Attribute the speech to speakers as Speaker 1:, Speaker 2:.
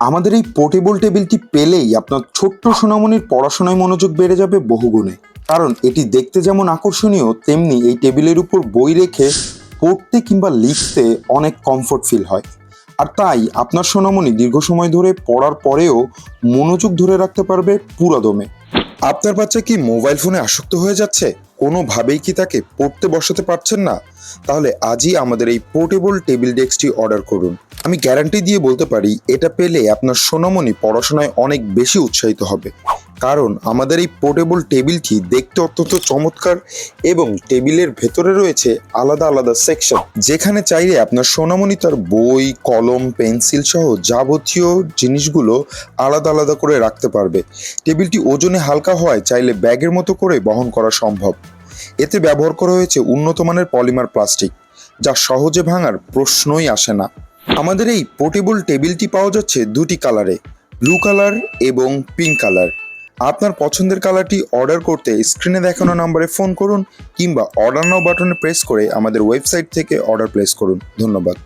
Speaker 1: আমাদের এই পোর্টেবল টেবিলটি পেলেই আপনার ছোট্ট সোনামণির পড়াশোনায় মনোযোগ বেড়ে যাবে বহুগুণে। কারণ এটি দেখতে যেমন আকর্ষণীয়, তেমনি এই টেবিলের উপর বই রেখে পড়তে কিংবা লিখতে অনেক কমফোর্ট ফিল হয়। আর তাই আপনার সোনামণি দীর্ঘ সময় ধরে পড়ার পরেও মনোযোগ ধরে রাখতে পারবে পুরো দমে আপনার বাচ্চা কি মোবাইল ফোনে আসক্ত হয়ে যাচ্ছে? কোনোভাবেই কি তাকে পড়তে বসাতে পারছেন না? তাহলে আজই আমাদের এই পোর্টেবল টেবিল ডেস্কটি অর্ডার করুন। আমি গ্যারান্টি দিয়ে বলতে পারি, এটা পেলে আপনার সোনামণি পড়াশোনায় অনেক বেশি উৎসাহিত হবে। কারণ আমাদের এই পোর্টেবল টেবিলটি দেখতে অত্যন্ত চমৎকার এবং টেবিলের ভেতরে রয়েছে আলাদা আলাদা সেকশন যেখানে চাইলে আপনার সোনামণি তার বই, কলম পেন্সিল সহ যাবতীয় জিনিসগুলো আলাদা আলাদা করে রাখতে পারবে। টেবিলটি ওজনে হালকা হওয়ায় চাইলে ব্যাগের মতো করে বহন করা সম্ভব। এতে ব্যবহার করা হয়েছে উন্নত মানের পলিমার প্লাস্টিক যা সহজে ভাঙার প্রশ্নই আসে না। আমাদের এই পোর্টেবল টেবিলটি পাওয়া যাচ্ছে দুটি কালারে ব্লু কালার এবং পিঙ্ক কালার আপনার পছন্দের কালারটি অর্ডার করতে স্ক্রিনে দেখানো নম্বরে ফোন করুন কিংবা অর্ডার নাও বাটনে প্রেস করে আমাদের ওয়েবসাইট থেকে অর্ডার প্লেস করুন। ধন্যবাদ।